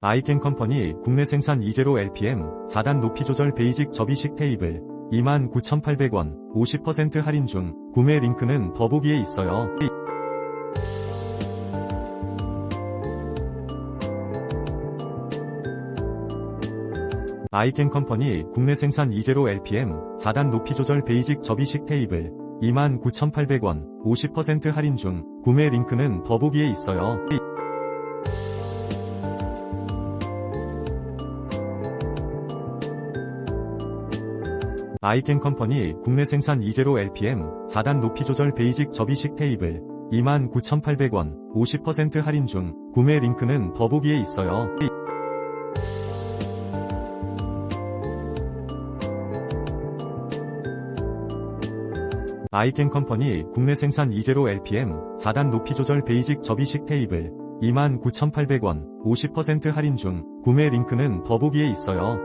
아이캔 컴퍼니 국내 생산 이제로 LPM 4단 높이 조절 베이직 접이식 테이블 29,800원 50% 할인 중 구매 링크는 더보기에 있어요. 아이캔 컴퍼니 국내 생산 이제로 LPM 4단 높이 조절 베이직 접이식 테이블 29,800원 50% 할인 중 구매 링크는 더보기에 있어요. 아이캔 컴퍼니 국내 생산 이제로 LPM 4단 높이 조절 베이직 접이식 테이블 29,800원 50% 할인 중 구매 링크는 더보기에 있어요. 아이캔 컴퍼니 국내 생산 이제로 LPM 4단 높이 조절 베이직 접이식 테이블 29,800원 50% 할인 중 구매 링크는 더보기에 있어요.